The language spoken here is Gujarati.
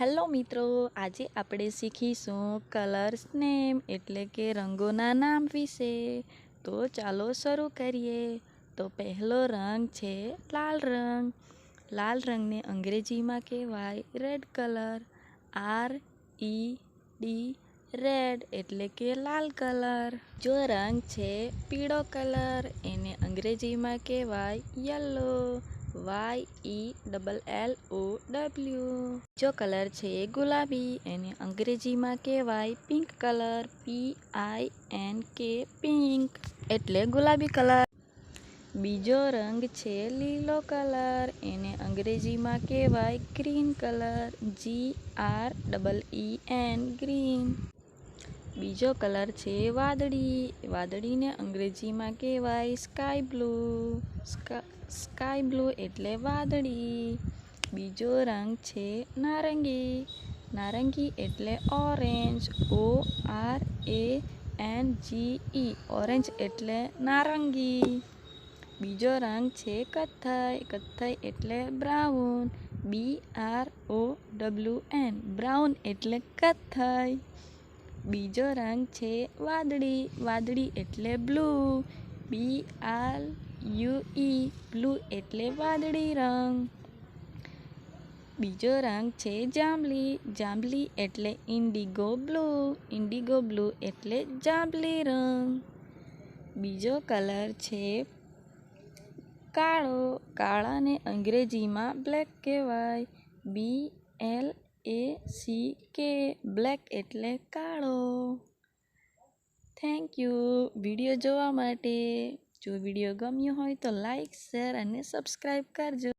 હેલો મિત્રો, આજે આપણે શીખીશું કલર્સ નેમ એટલે કે રંગોના નામ વિશે. તો ચાલો શરૂ કરીએ. તો પહેલો રંગ છે લાલ રંગ. લાલ રંગને અંગ્રેજીમાં કહેવાય red colour R E D red એટલે કે લાલ કલર જો રંગ છે પીળો કલર એને અંગ્રેજીમાં કહેવાય yellow Y E double L O W જો કલર છે ગુલાબી, એને અંગ્રેજીમાં કહેવાય pink colour P I N K pink એટલે ગુલાબી કલર. બીજો રંગ છે લીલો કલર, એને અંગ્રેજીમાં કહેવાય green colour G R double E N green બીજો કલર છે વાદળી. વાદળીને અંગ્રેજીમાં કહેવાય સ્કાય બ્લુ સ્કાય બ્લુ એટલે વાદળી. બીજો રંગ છે નારંગી. નારંગી એટલે orange O R A N G E orange એટલે નારંગી. બીજો રંગ છે કથ્થઈ. કથ્થઈ એટલે brown. B R O W N brown એટલે કથ્થઈ. બીજો રંગ છે વાદળી. વાદળી એટલે blue B R U E blue એટલે વાદળી રંગ. બીજો રંગ છે જાંબલી. જાંબલી એટલે ઇન્ડિગો બ્લુ ઇન્ડિગો બ્લુ એટલે જાંબલી રંગ. બીજો કલર છે કાળો. કાળાને અંગ્રેજીમાં બ્લેક કહેવાય. B L A C K black એટલે કાળો. થેન્ક યુ વીડિયો જોવા માટે જો વીડિયો ગમ્યો હોય તો લાઈક, શેર અને સબસ્ક્રાઈબ કરજો.